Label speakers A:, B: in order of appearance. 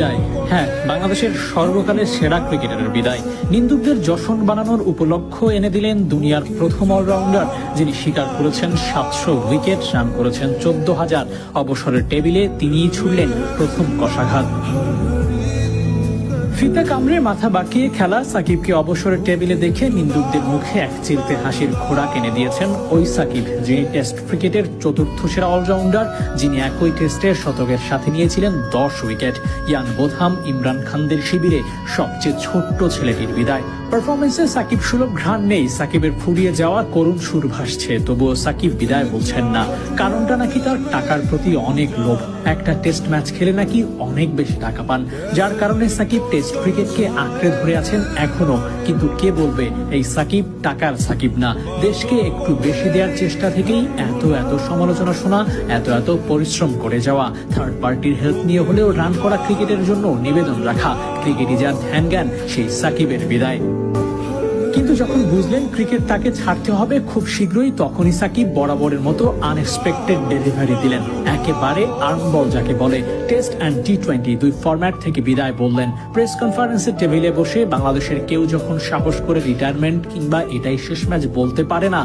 A: বিদায়। হ্যাঁ বাংলাদেশের সর্বকালের সেরা ক্রিকেটারের বিদায়। নিন্দুকদের যশন বানানোর উপলক্ষ এনে দিলেন দুনিয়ার প্রথম অলরাউন্ডার, যিনি স্বীকার করেছেন সাতশো উইকেট, রান করেছেন চোদ্দ হাজার। অবসরের টেবিলে তিনিই ছুড়লেন প্রথম কষাঘাত। ফিতা কামড়ে মাথা বাঁকিয়ে খেলা সাকিবকে অবসরের টেবিলে দেখে নিন্দুকদের মুখে এক চিলতে হাসির খোরাক এনে দিয়েছেন ওই সাকিব, যিনি টেস্ট ক্রিকেটের চতুর্থ সেরা অলরাউন্ডার, যিনি একই টেস্টের শতকের সাথে নিয়েছিলেন দশ উইকেট। ইয়ান বোধাম ইমরান খানদের শিবিরে সবচেয়ে ছোট্ট ছেলেটির বিদায়। পারফরমেন্সে সাকিব সুলভ ঘ্রাণ নেই, সাকিবের ফুরিয়ে যাওয়া করুণ সুর ভাসছে, তবুও সাকিব বিদায় বলছেন না। কারণটা নাকি তার টাকার প্রতি অনেক লোভ। একটা টেস্ট ম্যাচ খেলে নাকি অনেক বেশি টাকা পান। যার কারণে সাকিব টেস্ট ক্রিকেটকে আঁকড়ে ধরে আছেন এখনও। কিন্তু কে বলবে, এই সাকিব টাকার সাকিব না। দেশকে একটু বেশি দেওয়ার চেষ্টা থেকেই এত এত সমালোচনা শোনা, এত এত পরিশ্রম করে যাওয়া। থার্ড পার্টির হেল্প নিয়ে হলেও রান করা ক্রিকেটের জন্য নিবেদন রাখা। ক্রিকেটই যার ধ্যান জ্ঞান সেই সাকিবের বিদায়। যখন বুঝলেন ক্রিকেট তাকে ছাড়তে হবে খুব শীঘ্রই, তখনই সাকিব বরাবরের মতো আনএক্সপেক্টেড ডেলিভারি দিলেন। একেবারে আর্ম বল যাকে বলে টেস্ট অ্যান্ড টি টোয়েন্টি দুই ফরম্যাট থেকে বিদায় বললেন। প্রেস কনফারেন্সের টেবিলে বসে বাংলাদেশের কেউ যখন সাহস করে রিটায়ারমেন্ট কিংবা এটাই শেষ ম্যাচ বলতে পারে না